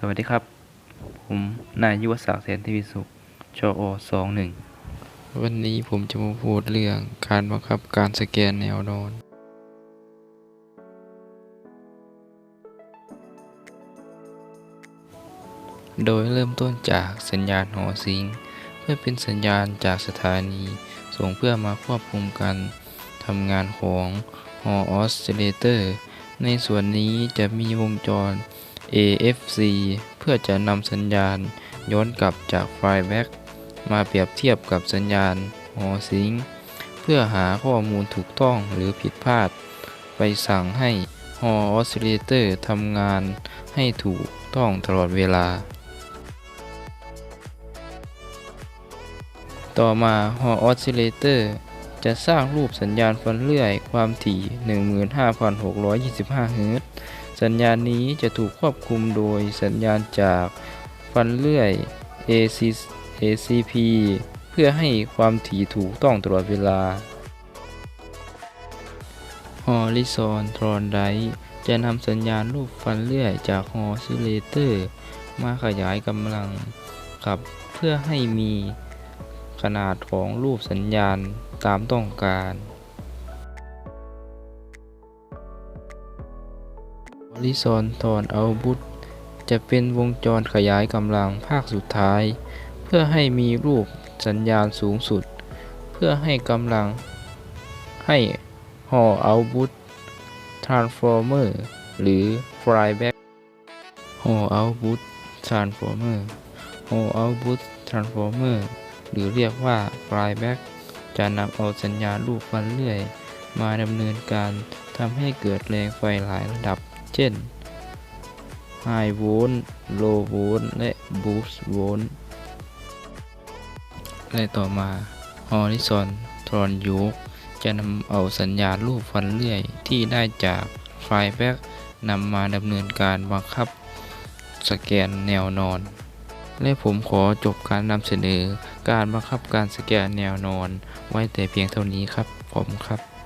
สวัสดีครับ ผมนายยุวศักดิ์แสนทวีสุขชอสองหนึ่งวันนี้ผมจะมาพูดเรื่องการบังคับการสแกนแนวนอน โดยเริ่มต้นจากสัญญาณหอซิง เพื่อเป็นสัญญาณจากสถานี ส่งเพื่อมาควบคุมการทำงานของหอออสซิเลเตอร์ ในส่วนนี้จะมีวงจร AFC เพื่อจะนำสัญญาณย้อนกลับจากไฟแบ็กมาเปรียบเทียบกับสัญญาณหอซิงเพื่อหาข้อมูลถูกต้องหรือผิดพลาด ไปสั่งให้หอออสซิเลเตอร์ทำงานให้ถูกต้องตลอดเวลา ต่อมาหออ จะสร้างรูปสัญญาณฟันเลื่อยความถี่ 15,625 เฮิรตซ์ สัญญาณนี้จะถูกควบคุมโดยสัญญาณจากฟันเลื่อย AC ACP เพื่อให้ความถี่ถูกต้องตลอดเวลา Horizontal Drive จะนำสัญญาณรูปฟันเลื่อยจาก Oscillator มาขยายกำลังขับเพื่อให้มี ขนาดของรูปสัญญาณตามต้องการ Horizontal Output จะเป็นวงจรขยายกำลังภาคสุดท้าย เพื่อให้มีรูปสัญญาณสูงสุด เพื่อให้กำลังให้ Hall Output Transformer หรือ Flyback Hall Output Transformer Hall Output Transformer หรือเรียกว่า Flyback จะนำเอาสัญญาณรูปฟันเลื่อย มาดำเนินการทำให้เกิดแรงไฟหลายระดับ เช่น High Volt Low Volt และ Boost Volt และต่อมา Horizontal Yoke จะนำเอาสัญญาณรูปฟันเลื่อยที่ได้จากไฟล์แบ็กนำมาดำเนินการบังคับ สแกนแนวนอน และผมขอจบการนำเสนอการบังคับการสแกนแนวนอนไว้แต่เพียงเท่านี้ครับผมครับ